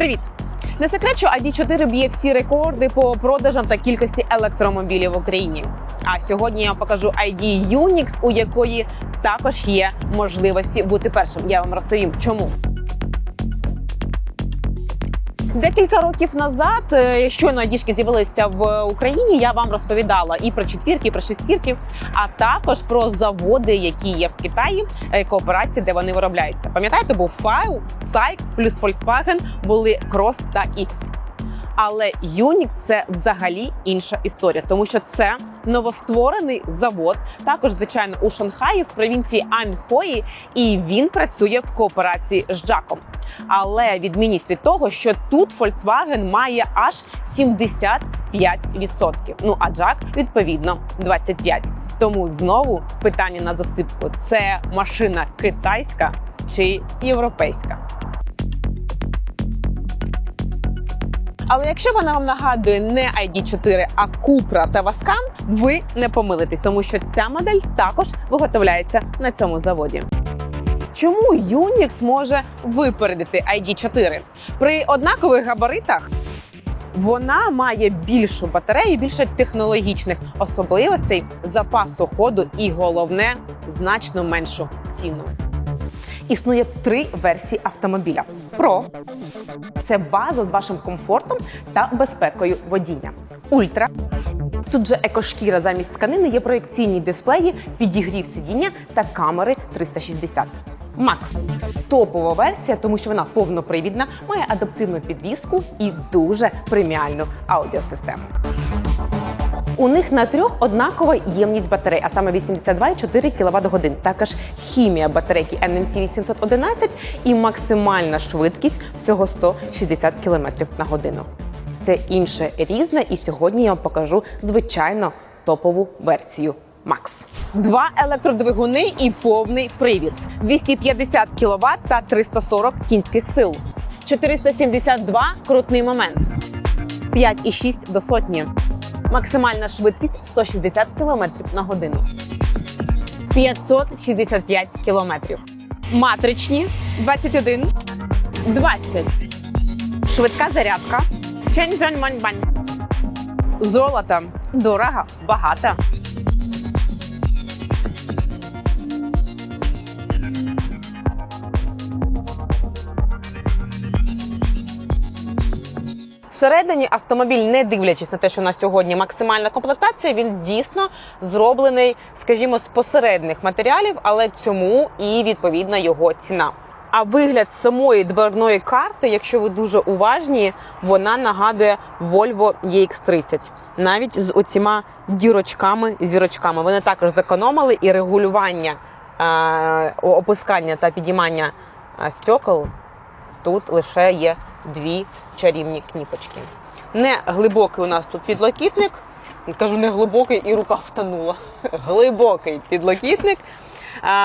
Привіт! Не секрет, що ID4 б'є всі рекорди по продажам та кількості електромобілів в Україні. А сьогодні я вам покажу ID Unix, у якої також є можливості бути першим. Я вам розповім, чому. Декілька років назад, е, щойно айдішки з'явилися в Україні, я вам розповідала і про четвірки, і про шестірки, а також про заводи, які є в Китаї, е, кооперації, де вони виробляються. Пам'ятаєте, був Файл, Сайк плюс Volkswagen були Cross та X. Але Unix – це взагалі інша історія, тому що це новостворений завод, також звичайно у Шанхаї в провінції Аньхої, і він працює в кооперації з Джаком. Але відмінність від того, що тут Volkswagen має аж 75%. Ну а Джак відповідно 25%. Тому знову питання на засипку: це машина китайська чи європейська? Але якщо вона вам нагадує не ID4, а Cupra та Vascan, ви не помилитесь, тому що ця модель також виготовляється на цьому заводі. Чому Unix може випередити ID4? При однакових габаритах вона має більшу батарею, більше технологічних особливостей, запасу ходу і головне значно меншу ціну. Існує три версії автомобіля: Pro – це база з вашим комфортом та безпекою водіння. Ультра тут же екошкіра замість тканини є проєкційні дисплеї, підігрів сидіння та камери 360. Макс топова версія, тому що вона повнопривідна, має адаптивну підвіску і дуже преміальну аудіосистему. У них на трьох однакова ємність батарей, а саме 82,4 кВт годин. Також хімія батарейки NMC 811 і максимальна швидкість всього 160 км на годину. Все інше різне, і сьогодні я вам покажу звичайно топову версію Max. Два електродвигуни і повний привід. 250 кВт та 340 кінських сил. 472 крутний момент. 5,6 до сотні. Максимальна швидкість 160 км на годину. 565 км. Матричні 21, 20. Швидка зарядка. Чень-жань-мань-бань. Золото. Дорого, багато. Всередині автомобіль, не дивлячись на те, що на сьогодні максимальна комплектація, він дійсно зроблений, скажімо, з посередних матеріалів, але цьому і відповідна його ціна. А вигляд самої дверної карти, якщо ви дуже уважні, вона нагадує Volvo EX30. Навіть з оціма дірочками, зірочками. Вони також зекономили і регулювання е, опускання та підіймання стекол тут лише є дві чарівні кніпочки. Не глибокий у нас тут підлокітник. Кажу, не глибокий і рука втонула. Глибокий підлокітник.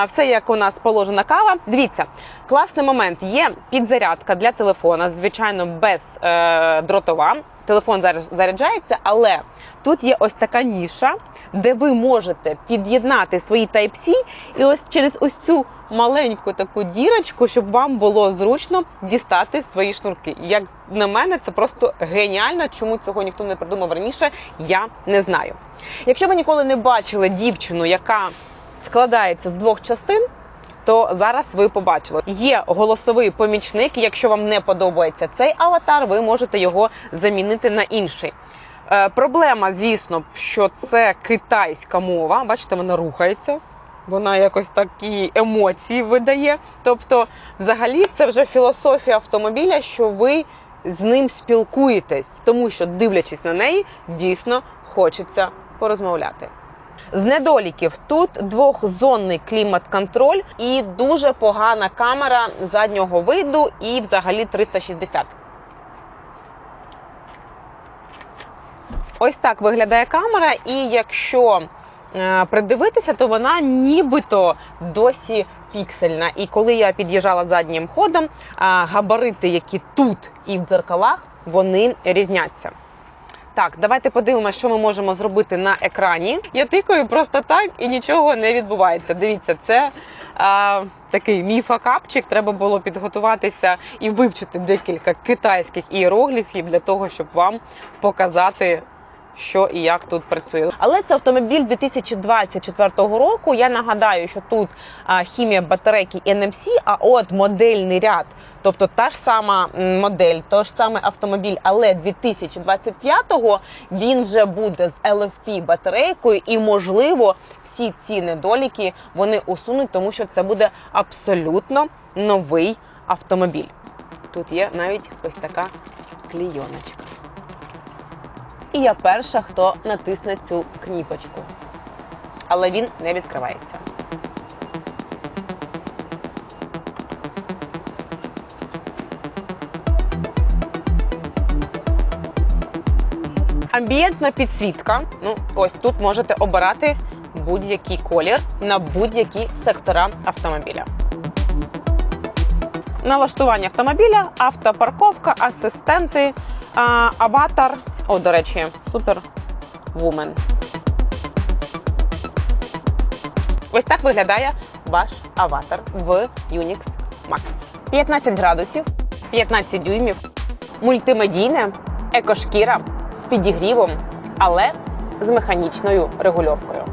Все як у нас положена кава. Дивіться, класний момент є підзарядка для телефона, звичайно, без е, дротова. Телефон зараз заряджається, але тут є ось така ніша, де ви можете під'єднати свої Type-C і ось через ось цю маленьку таку дірочку, щоб вам було зручно дістати свої шнурки. Як на мене, це просто геніально. Чому цього ніхто не придумав раніше, я не знаю. Якщо ви ніколи не бачили дівчину, яка складається з двох частин. То зараз ви побачили. Є голосовий помічник. Якщо вам не подобається цей аватар, ви можете його замінити на інший. Е, проблема, звісно, що це китайська мова. Бачите, вона рухається. Вона якось такі емоції видає. Тобто, взагалі, це вже філософія автомобіля, що ви з ним спілкуєтесь, тому що, дивлячись на неї, дійсно хочеться порозмовляти. З недоліків тут двохзонний клімат-контроль і дуже погана камера заднього виду і взагалі 360. Ось так виглядає камера, і якщо е, придивитися, то вона нібито досі піксельна. І коли я під'їжджала заднім ходом, габарити, які тут і в дзеркалах, вони різняться. Так, давайте подивимося, що ми можемо зробити на екрані. Я тикаю просто так і нічого не відбувається. Дивіться, це а, такий мій факапчик. Треба було підготуватися і вивчити декілька китайських іерогліфів для того, щоб вам показати. Що і як тут працює, але це автомобіль 2024 року. Я нагадаю, що тут хімія батарейки NMC, а от модельний ряд, тобто та ж сама модель, той ж самий автомобіль, але 2025-го він вже буде з LFP батарейкою, і можливо всі ці недоліки вони усунуть, тому що це буде абсолютно новий автомобіль. Тут є навіть ось така клійоночка. І я перша, хто натисне цю кніпочку. Але він не відкривається. Амбієнтна підсвітка. Ну, ось тут можете обирати будь-який колір на будь-які сектора автомобіля. Налаштування автомобіля, автопарковка, асистенти, аватар. О, до речі, супер вумен. Ось так виглядає ваш аватар в Unix Max. 15 градусів, 15 дюймів, мультимедійне, екошкіра з підігрівом, але з механічною регульовкою.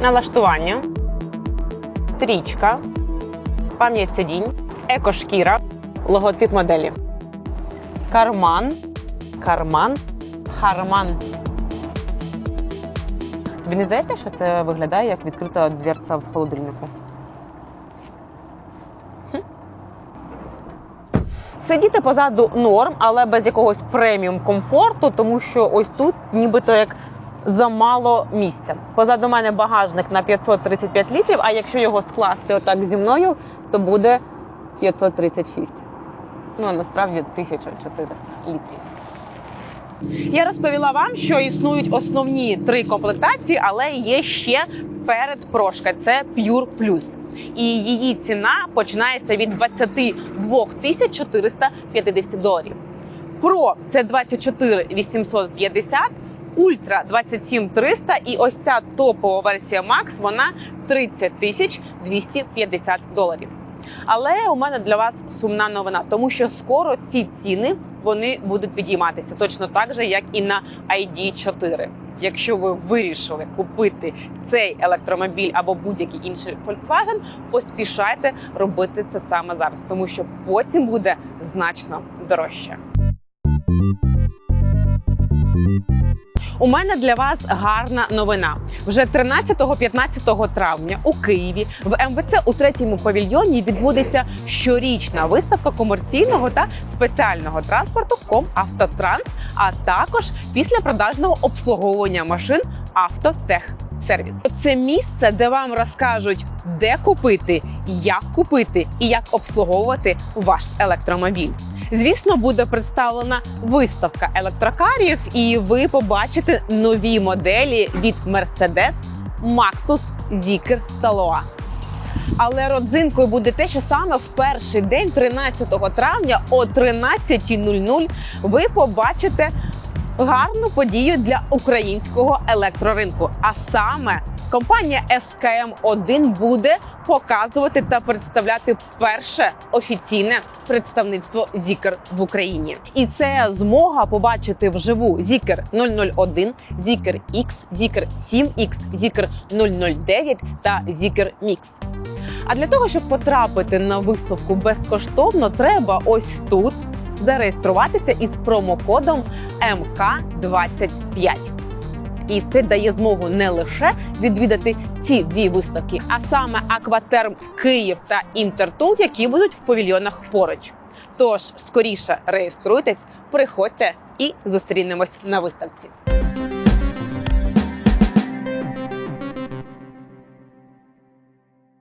Налаштування, стрічка, пам'ять сидінь, екошкіра, логотип моделі. Карман, карман, харман. Тобі не здається, що це виглядає як відкрита дверця в холодильнику? Сидіти позаду норм, але без якогось преміум комфорту, тому що ось тут нібито як замало місця. Позаду мене багажник на 535 літрів, а якщо його скласти отак зі мною, то буде 536. Ну, а насправді 1400 літрів. Я розповіла вам, що існують основні три комплектації, але є ще передпрошка. Це Pure Plus. І її ціна починається від 22 тисяч 450 доларів. Про це 24 850, Ультра 27 300 і ось ця топова версія Max, вона 30 тисяч 250 доларів. Але у мене для вас сумна новина, тому що скоро ці ціни вони будуть підійматися точно так же, як і на ID4. Якщо ви вирішили купити цей електромобіль або будь-який інший Volkswagen, поспішайте робити це саме зараз, тому що потім буде значно дорожче. У мене для вас гарна новина. Вже 13-15 травня у Києві в МВЦ у третьому павільйоні відбудеться щорічна виставка комерційного та спеціального транспорту «Комавтотранс», а також післяпродажного обслуговування машин «Автотехсервіс». Це місце, де вам розкажуть, де купити, як купити і як обслуговувати ваш електромобіль. Звісно, буде представлена виставка електрокарів, і ви побачите нові моделі від Mercedes, Maxus, Zikr та Loa. Але родзинкою буде те, що саме в перший день, 13 травня о 13.00, ви побачите гарну подію для українського електроринку. А саме компанія skm 1 буде показувати та представляти перше офіційне представництво Zikr в Україні. І це змога побачити вживу Zikr 001, Zikr X, Zikr 7X, Zikr 009 та Zikr Mix. А для того, щоб потрапити на виставку безкоштовно, треба ось тут зареєструватися із промокодом МК25. І це дає змогу не лише відвідати ці дві виставки, а саме Акватерм Київ та Інтертул, які будуть в павільйонах поруч. Тож скоріше реєструйтесь, приходьте і зустрінемось на виставці.